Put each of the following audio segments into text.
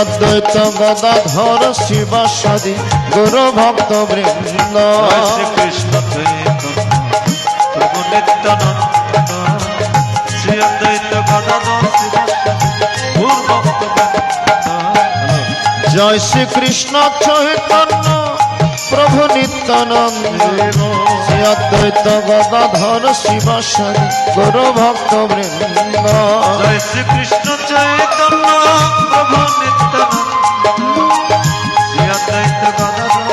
অদ্বৈত গদাধর শিবাসাদি গুরু ভক্ত বৃন্দ জয় প্রভু নিত্যানন্দ শ্রী অদ্বৈত গদাধর। জয় শ্রীকৃষ্ণ চৈতন্য নিত্যানন্দ শ্রী অদ্বৈত গদাধর শিবাসাদি গুরু ভক্ত বৃন্দ। জয় শ্রীকৃষ্ণ চৈতন্য প্রভু নিত্যানন্দ। শ্রী অদ্বৈত গদাধর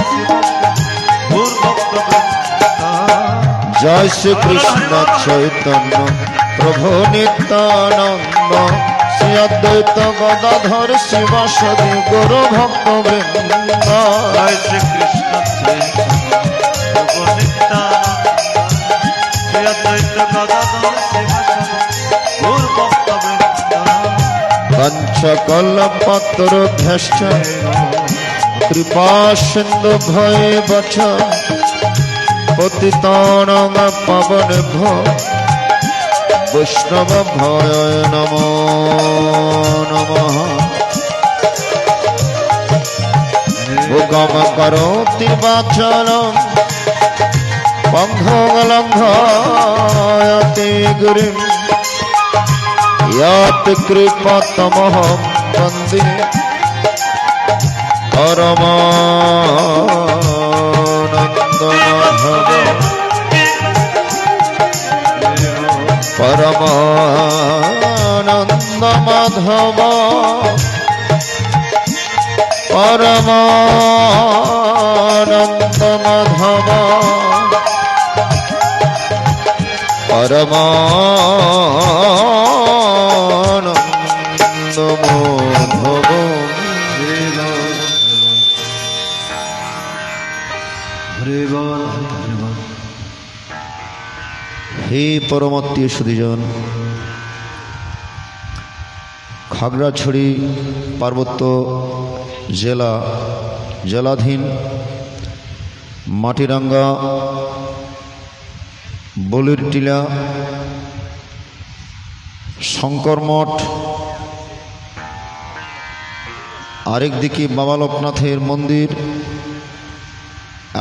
জয় শ্রীকৃষ্ণ চৈতন্য প্রভু নিত্যানন্দ। শ্রী অদ্বৈত গদাধর শিবাসাদি গুরু ভক্ত বৃন্দ। জয় শ্রীকৃষ্ণ চৈতন্য। পঞ্চকল্পতরুভ্যশ্চ কৃপা সিন্ধু ভয়ে বচ পতিতানং পবনভ্য বৈষ্ণব ভয় নমো নমঃ। ভোগম করোতি বাচলম পঙ্ঘলঙ্ঘয়তে গুরিম। ইয়াত কৃপতমহম বন্দে পরমানন্দ মাধব। পরমানন্দ মাধব পরমানন্দ মাধব হে পরমাত্মীয় সুদীজন খাগড়াছড়ি পার্বত্য জেলা জেলাধীন মাটিরাঙ্গা বলির টিলা, শঙ্কর মঠ আরেকদিকে বাবা লোকনাথের মন্দির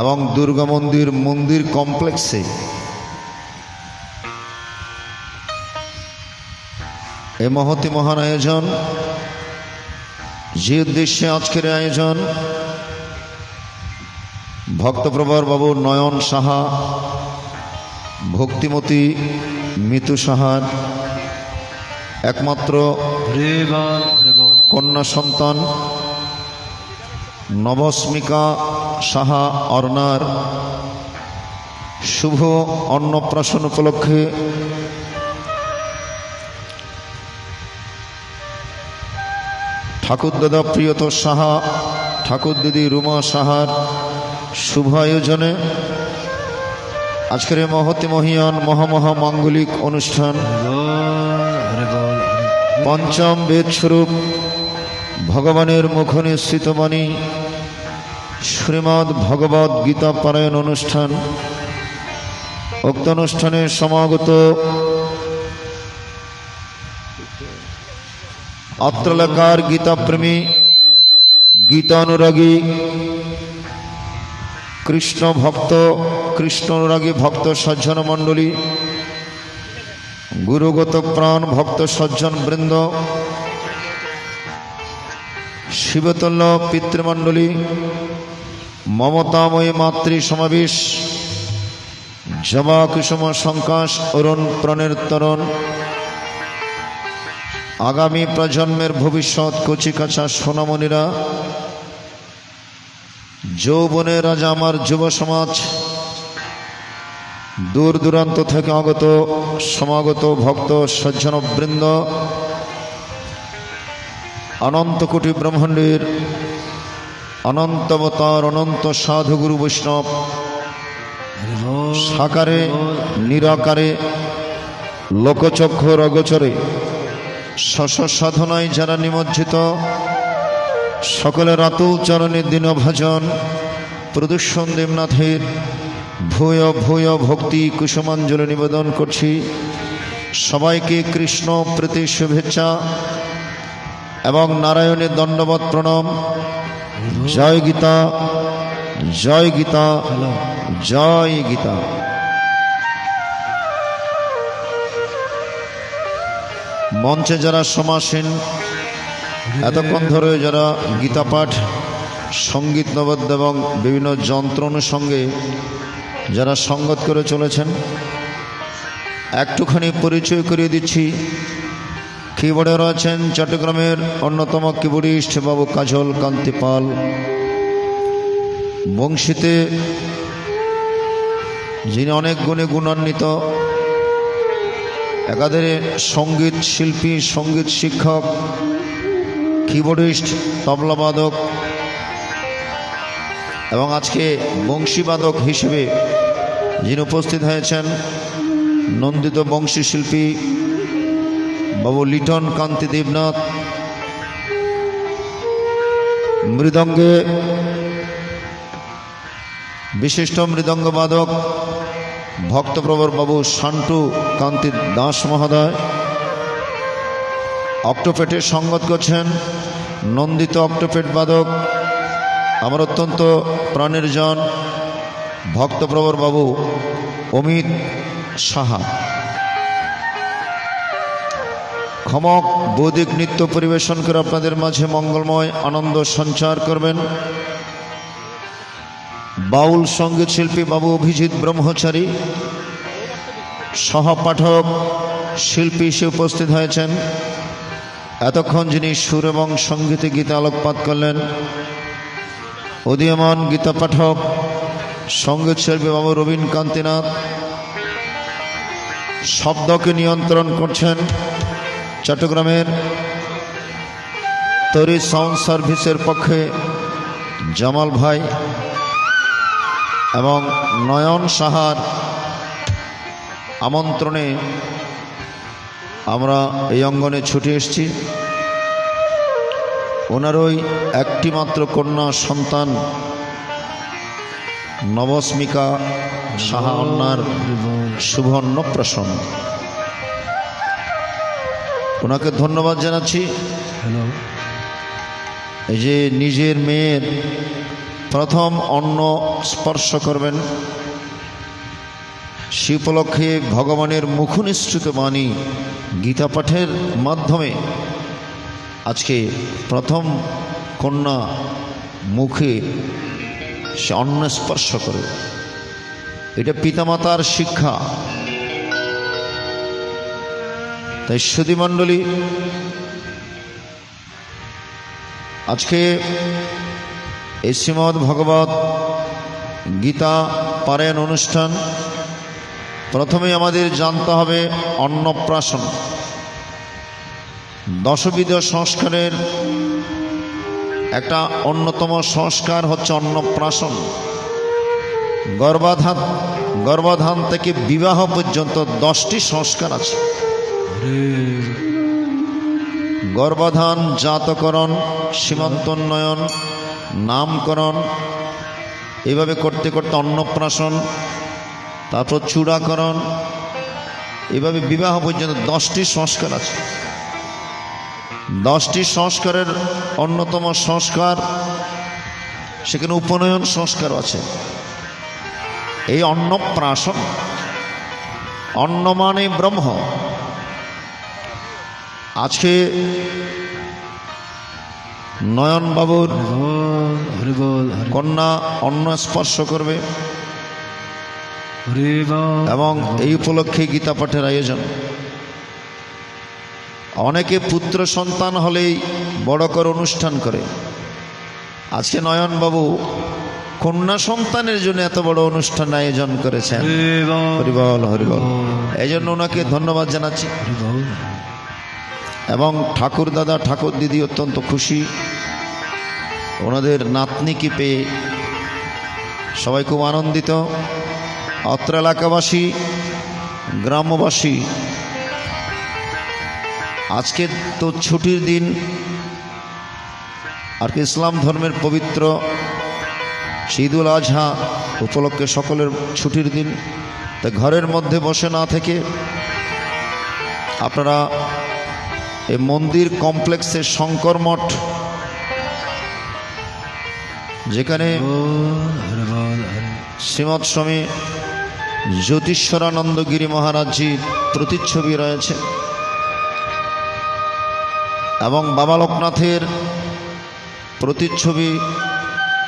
এবং দুর্গা মন্দির মন্দির কমপ্লেক্সে। এ মহতি মহান আয়োজন, যে উদ্দেশ্যে আজকের আয়োজন ভক্তপ্রবর বাবু নয়ন সাহা ভক্তিমতী মিতু সাহার একমাত্র কন্যা সন্তান নবস্মিকা সাহা অর্ণার শুভ অন্নপ্রাশন উপলক্ষে ঠাকুরদাদা প্রিয়ত সাহা, ঠাকুর দিদি রুমা সাহার শুভ আয়োজনে আজকের মহতি মহিয়ান মহামহা মাঙ্গলিক অনুষ্ঠান পঞ্চম বেদ স্বরূপ ভগবানের মুখনে স্থিতবাণী শ্রীমৎ ভগবত গীতা পারায়ণ অনুষ্ঠান। উক্ত অনুষ্ঠানে সমাগত অত্র এলাকার গীতাপ্রেমী গীতানুরাগী কৃষ্ণ ভক্ত, কৃষ্ণ অনুরাগী ভক্ত সজ্জন মণ্ডলী, গুরুগত প্রাণ ভক্ত সজ্জন বৃন্দ শিবতল্য পিতৃমণ্ডলী, মমতাময়ী মাতৃ সমাবেশ জবা কুসুম সংকাশ অরুণ প্রাণের তরণ, আগামী প্রজন্মের ভবিষ্যৎ কচিকাচা সোনামণিরা যৌবনের রাজা আমার যুব সমাজ। দূর দূরান্ত থেকে আগত, সমাগত ভক্ত সজ্জনবৃন্দ অনন্ত কোটি ব্রহ্মাণ্ডের অনন্তবতার অনন্ত সাধুগুরু বৈষ্ণব, সাকারে, নিরাকারে, লোকচক্ষু রগচরে শশ সাধনায় যারা নিমজ্জিত সকলের আতুল চরণে দীনভাজন প্রদূষণ দেবনাথের ভূয় ভূয় ভক্তি কুসুমাঞ্জলি নিবেদন করছি। সবাইকে কৃষ্ণ প্রীতি শুভেচ্ছা এবং নারায়ণের দণ্ডবত প্রণাম। জয় গীতা জয় গীতা জয় গীতা। মঞ্চে যারা সমাসীন এতক্ষণ ধরে যারা গীতা পাঠ সংগীত নবদ্য এবং বিভিন্ন যন্ত্র অনুষঙ্গে যারা সঙ্গত করে চলেছেন, একটুখানি পরিচয় করিয়ে দিচ্ছি। কিবোর্ডে রয়েছেন চট্টগ্রামের অন্যতম কিবোর্ডিস্ট বাবু কাজল কান্তি পাল বংশীতে যিনি অনেক গুণে গুণান্বিত, একাধারে সংগীত শিল্পী, সংগীত শিক্ষক কিবোর্ডিস্ট, তবলাবাদক এবং আজকে বংশীবাদক হিসেবে যিনি উপস্থিত হয়েছেন, নন্দিত বংশী শিল্পী বাবু লিটন কান্তি দেবনাথ, মৃদঙ্গে বিশিষ্ট মৃদঙ্গবাদক ভক্তপ্রবর বাবু শান্টু কান্তি দাস মহোদয় অক্টোপেটের সঙ্গত করছেন। নন্দিত অক্টোপেট বাদক, আমার অত্যন্ত প্রাণের জন, ভক্তপ্রবর বাবু অমিত সাহা। ক্ষমক বৈদিক নৃত্য পরিবেশন করে আপনাদের মাঝে মঙ্গলময় আনন্দ সঞ্চার করবেন। বাউল সংগীত শিল্পী বাবু অভিজিৎ ব্রহ্মচারী, সহপাঠক শিল্পী সে উপস্থিত হয়েছেন। এতক্ষণ যিনি সুর এবং সঙ্গীতে গীতা আলোকপাত করলেন, উদীয়মান গীতা পাঠক, সংগীত শিল্পী বাবু রবীন কান্তিনাথ শব্দকে নিয়ন্ত্রণ করছেন চট্টগ্রামের তরি সাউন্ড সার্ভিসের পক্ষে জামাল ভাই এবং নয়ন সাহার আমন্ত্রণে আমরা এই অঙ্গনে ছুটে এসেছি। ওনারই একটি মাত্র কন্যা সন্তান নবস্মিকা সাহা অন্যার শুভ অন্নপ্রাশন ওনাকে ধন্যবাদ জানাচ্ছি। হ্যালো এই যে নিজের মেয়ের প্রথম অন্ন স্পর্শ করবেন সে উপলক্ষে ভগবানের মুখনিশ্চিত বাণী গীতা পাঠের মাধ্যমে। আজকে প্রথম কন্যা মুখে সে অন্ন স্পর্শ করে। এটা পিতামাতার শিক্ষা। তাই সুধীমণ্ডলী, আজকে এই শ্রীমৎ ভগবত গীতা পারায়ণ অনুষ্ঠান প্রথমে আমাদের জানতে হবে অন্নপ্রাশন। দশবিধ সংস্কারের একটা অন্যতম সংস্কার হচ্ছে অন্নপ্রাশন। গর্ভাধান গর্ভাধান থেকে বিবাহ পর্যন্ত দশটি সংস্কার আছে। গর্ভাধান, জাতকরণ সীমান্তোন্নয়ন নামকরণ এভাবে করতে করতে অন্নপ্রাশন তারপর চূড়াকরণ। এভাবে বিবাহ পর্যন্ত দশটি সংস্কার আছে। দশটি সংস্কারের অন্যতম সংস্কার সেখানে উপনয়ন সংস্কার আছে। এই অন্নপ্রাশন অন্ন মানে ব্রহ্ম। আজকে নয়নবাবুর কন্যা অন্ন স্পর্শ করবে। এবং এই উপলক্ষে গীতা পাঠের আয়োজন। অনেকে পুত্র সন্তান হলেই বড় করে অনুষ্ঠান করে। আজকে নয়নবাবু কন্যা সন্তানের জন্য এত বড় অনুষ্ঠান আয়োজন করেছেন। হরি বল হরিবল হরিবল। এই জন্য ওনাকে ধন্যবাদ জানাচ্ছি। এবং ঠাকুর দাদা, ঠাকুর দিদি অত্যন্ত খুশি। ওনাদের নাতনিকে পেয়ে সবাই খুব আনন্দিত। অত্র এলাকাবাসী গ্রামবাসী আজকে তো ছুটির দিন আর কি ইসলাম ধর্মের পবিত্র ঈদুল আজহা উপলক্ষে সকলের ছুটির দিন। তা ঘরের মধ্যে বসে না থেকে আপনারা এই মন্দির কমপ্লেক্সের শঙ্কর মঠ যেখানে শ্রীমৎ স্বামী জ্যোতিষ্বরানন্দ গিরি মহারাজজির প্রতিচ্ছবি রয়েছে। এবং বাবা লোকনাথের প্রতিচ্ছবি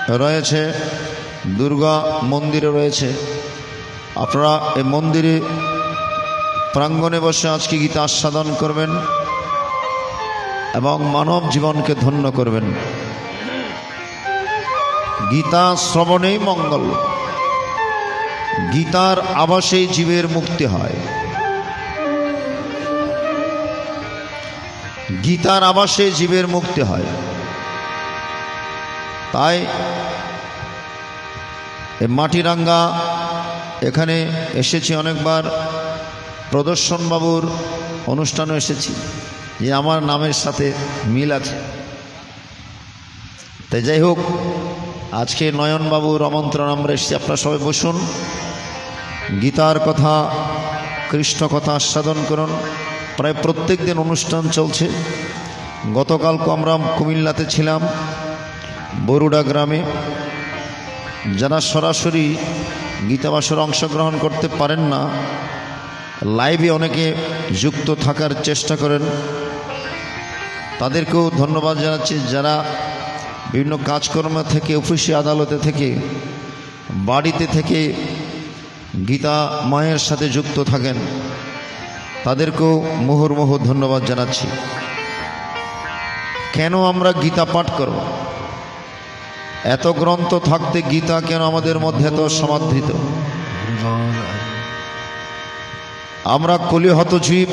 রয়েছে, দুর্গা মন্দিরে রয়েছে। আপনারা এই মন্দিরে প্রাঙ্গণে বসে আজকে গীতা আস্বাদন করবেন এবং মানব জীবনকে ধন্য করবেন। গীতা শ্রবণেই মঙ্গল। গীতার আবাসেই জীবের মুক্তি হয়। গীতার আবাসে জীবের মুক্তি হয়। তাই মাটিরাঙ্গা এখানে এসেছি অনেকবার। প্রদর্শন বাবুর অনুষ্ঠানে এসেছি। যে আমার নামের সাথে মিল আছে। তাই যাই হোক, আজকে নয়নবাবুর আমন্ত্রণ আমরা এসেছি। আপনারা সবাই বসুন। গীতার কথা, কৃষ্ণ কথা আস্বাদন করুন। প্রায় প্রত্যেক দিন অনুষ্ঠান চলছে। গতকালকে আমরা কুমিল্লাতে ছিলাম, বরুডা গ্রামে। যারা সরাসরি গীতাবাসের অংশগ্রহণ করতে পারেন না, লাইভে অনেকে যুক্ত থাকার চেষ্টা করেন। তাদেরকেও ধন্যবাদ জানাচ্ছি। যারা বিভিন্ন কাজকর্ম থেকে, অফিসে, আদালতে থেকে, বাড়িতে থেকে গীতা মায়ের সাথে যুক্ত থাকেন। তাদেরকেও মোহরমোহ ধন্যবাদ জানাচ্ছি। কেন আমরা গীতা পাঠ করব? এত গ্রন্থ থাকতে গীতা কেন আমাদের মধ্যে এত সমাদৃত? আমরা কলিহত জীব,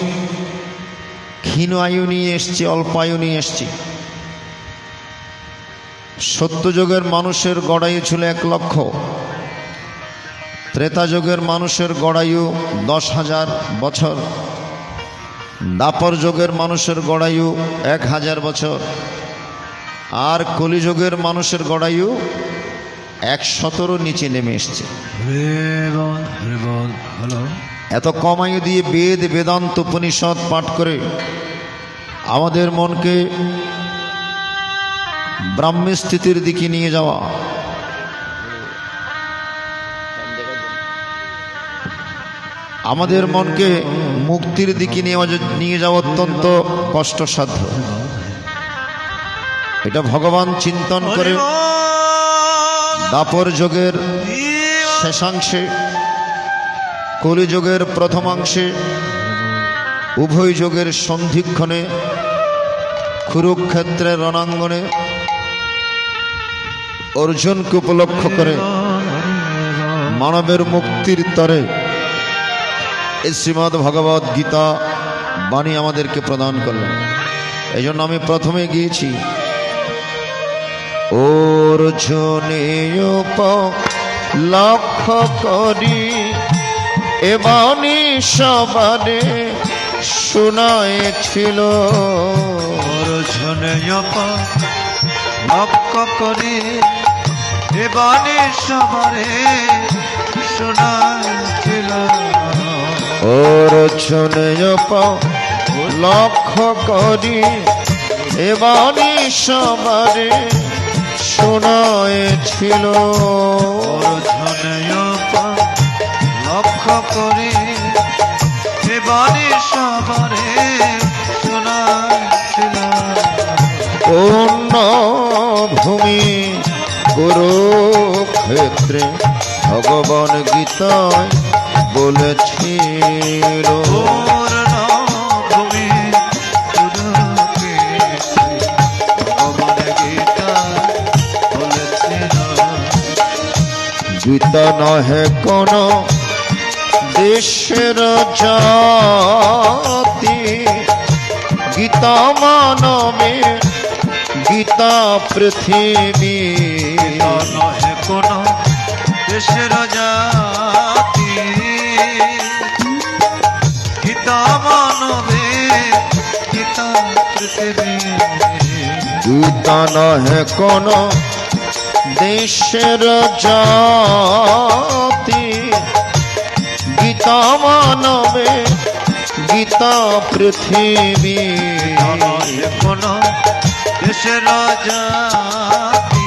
ক্ষীণ আয়ু নিয়ে এসছি, অল্প আয়ু নিয়ে এসছি। সত্যযুগের মানুষের গড়াই ছিল এক লক্ষ। ত্রেতা যুগের মানুষের গড়ায়ু দশ হাজার বছর। দাপর যুগের মানুষের গড়ায়ু এক হাজার বছর। আর কলিযুগের মানুষের গড়ায়ু এক সতেরো নিচে নেমে এসছে। এত কমায়ু দিয়ে বেদ বেদান্ত উপনিষদ পাঠ করে আমাদের মনকে ব্রাহ্মী স্থিতির দিকে নিয়ে যাওয়া। আমাদের মনকে মুক্তির দিকে নিয়ে নিয়ে যাওয়া অত্যন্ত কষ্টসাধ্য। এটা ভগবান চিন্তন করে দাপর যুগের শেষাংশে, কলিযুগের প্রথমাংশে, উভয় যুগের সন্ধিক্ষণে, কুরুক্ষেত্রের রণাঙ্গনে অর্জুনকে উপলক্ষ করে মানবের মুক্তির তরে এই শ্রীমদ্ ভগবত গীতা বাণী আমাদেরকে প্রদান করলেন। এই জন্য আমি প্রথমে গিয়েছি। অর্জুনে লক্ষ্য করি এবানি সবারে শোনায়েছিল অর্জুনে লক্ষ্য করি এবারে সবারে শোনাছিল অর্জুনে লক্ষ্য করি এবানি সবারে শোনায়েছিল লক্ষ্য করি এবারে সবারে শোনাছিল অন্য ভূমি কুরুক্ষেত্রে ভগবান গীতায় গীতা বলেছিল গীতা নহে কোন দেশের জাতি। গীতা মানবে গীতা পৃথিবী। নহে কোন দেশের জাতি। গীতা মানবে গীতা পৃথিবী গীতা নহে কোন দেশের জাতি। গীতা মানবে গীতা পৃথিবী। কোনো দেশের জাতি।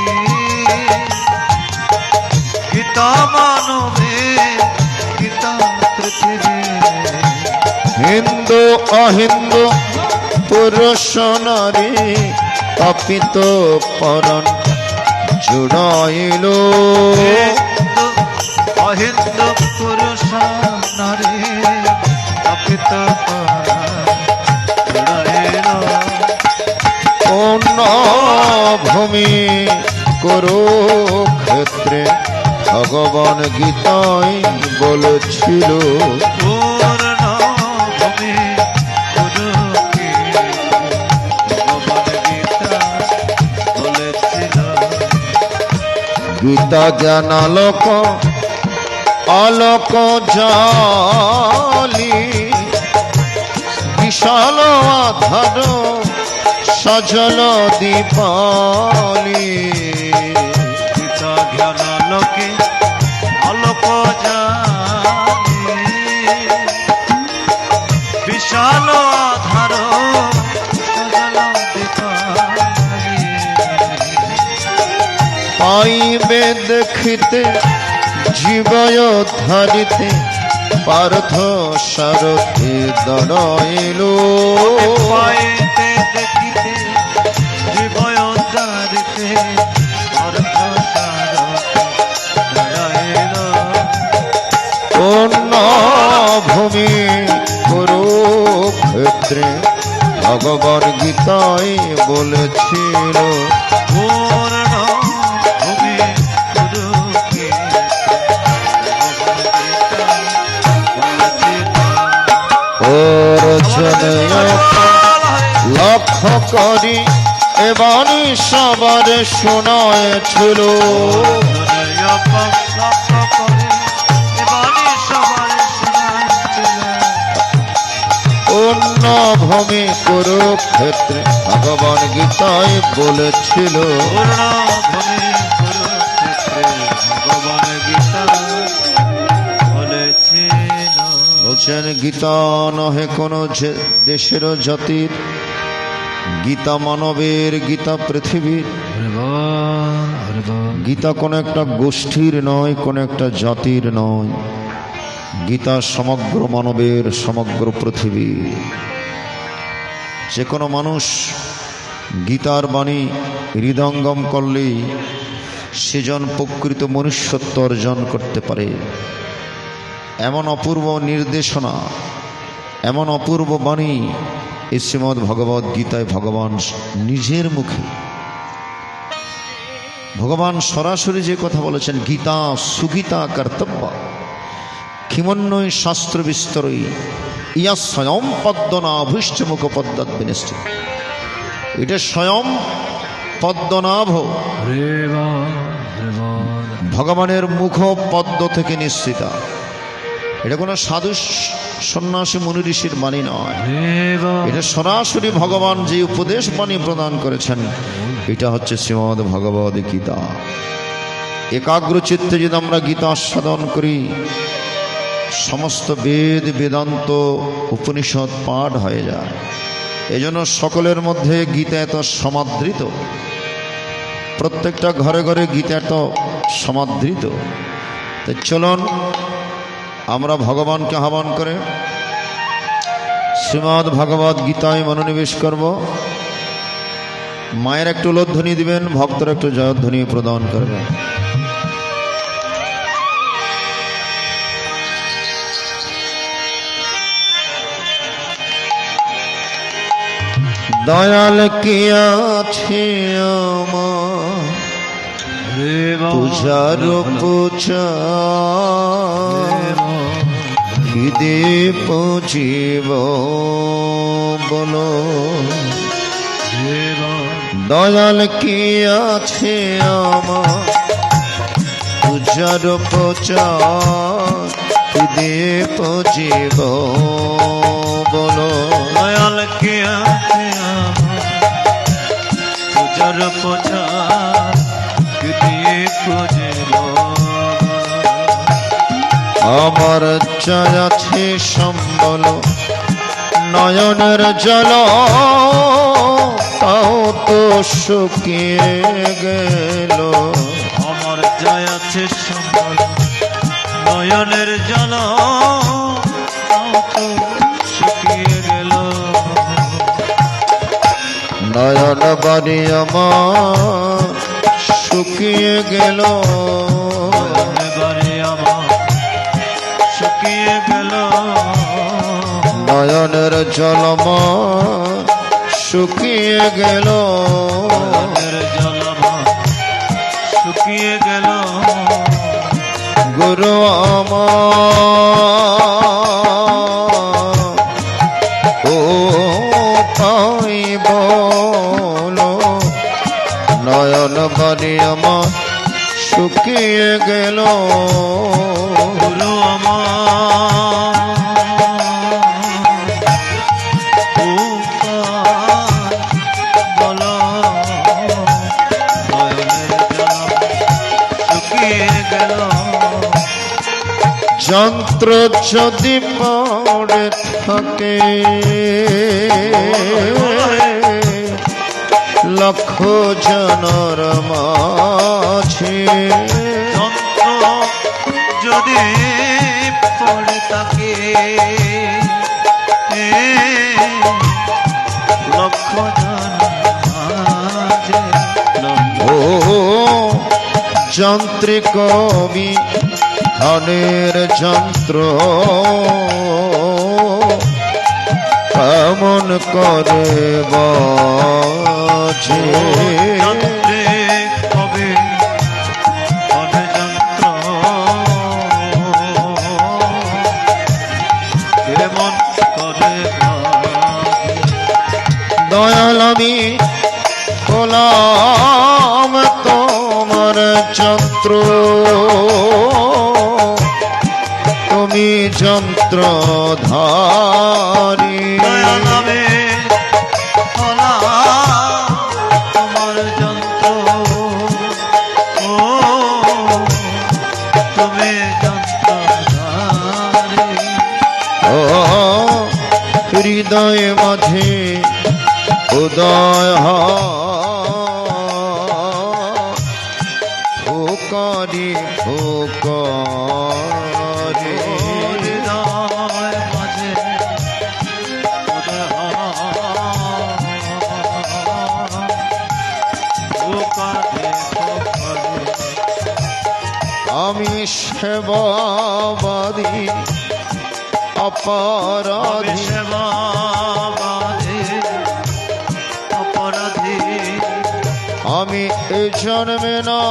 গীতা মানবে হিন্দু অহিন্দু পুরুষ নারী তপিত পরণ জুড়াইল। হিন্দু অহিন্দু পুরুষ নারী অন্য ভূমি কুরুক্ষেত্রে ভগবান গীতাই বলেছিল পূর্ণ গীতা জ্ঞান আলোক আলোক জালি। বিশাল আধার সজল দীপালি। পাইবে দেখিতে জীবয় ধারিতে পার্থ সারথি দড়াইল পাইতে দেখিতে জীবয় দাঁড়াইল। অন্য ভূমি কুরুক্ষেত্রে ভগবান গীতায় বলেছিল করি এবারই সবার শোনায়ছিল অন্য ভূমি কুরুক্ষেত্রে ভগবান গীতায় বলেছিল, বলছেন, গীতা নহে কোনো দেশের জাতির গীতা মানবের গীতা পৃথিবীর গীতা কোনো একটা গোষ্ঠীর নয় কোনো একটা জাতির নয়। গীতা সমগ্র মানবের সমগ্র পৃথিবী। যে কোনো মানুষ গীতার বাণী হৃদঙ্গম করলেই সেজন প্রকৃত মনুষ্যত্ব অর্জন করতে পারে। এমন অপূর্ব নির্দেশনা এমন অপূর্ব বাণী এই শ্রীমদ্ ভগবদ গীতায় ভগবান নিজের মুখে। ভগবান সরাসরি যে কথা বলেছেন গীতা সুগীতা কর্তব্য। কিমন্বয় শাস্ত্র বিস্তরই ইয়া স্বয়ং পদ্মনাভৃষ্ট মুখ পদ্মাত বিনিষ্ঠিত এটা স্বয়ং পদ্মনাভ। ভগবানের মুখ পদ্ম থেকে নিশ্চিতা এটা কোনো সাধু সন্ন্যাসী মুনি ঋষির বাণী নয়। এটা সরাসরি ভগবান যে উপদেশ বাণী প্রদান করেছেন এটা হচ্ছে শ্রীমদ ভগবদ গীতা। একাগ্র চিত্তে যদি আমরা গীতা আস্বাদন করি সমস্ত বেদ বেদান্ত উপনিষদ পাঠ হয়ে যায়। এজন্য সকলের মধ্যে গীতা এত সমাদৃত। প্রত্যেকটা ঘরে ঘরে গীতা এত সমাদৃত। তো চলুন আমরা ভগবানকে আহ্বান করে শ্রীমদ্ ভগবদ গীতায় মনোনিবেশ করব। মায়ের একটু লোধ্বনি দিবেন ভক্তর একটু জয়ধ্বনি প্রদান করবেন। দয়াল কি আছে পূজার পূজা হৃদে পুজিব বলো। দয়াল কি আছে আমার? পূজার পূজা হৃদে পুজিব বলো। দয়াল কে আছে আমার? পূজার পূজা দিয়ে পুজিব আমার আছে সম্বল নয়নের জল তাও তো শুকিয়ে গেল। আমার আছে সম্বল নয়নের জল শুকিয়ে গেল। নয়ন বাড়ি আমার শুকিয়ে গেল। শুকিয়ে গেল। নয়নের জল আমার শুকিয়ে গেল। নয়নের জল শুকিয়ে গেল। গুরু আমার ও পাই বলো নয়ন বাড়ি আমার শুকিয়ে গেল। যন্ত্র যদি পড়ে থাকে। লক্ষ জনর মাঝে যন্ত্র যদি লক্ষ জন মাঝে ও যান্ত্রিক বি ধনের যন্ত্র কেমন করে বাজে। ধারি। দয়াল নামে হলা তোমার যন্ত্র। ও তুমি যন্ত্রধারী। ও হৃদয় মাঝে উদয় ফুকারি অপরাধী। আমি এই জন্মে না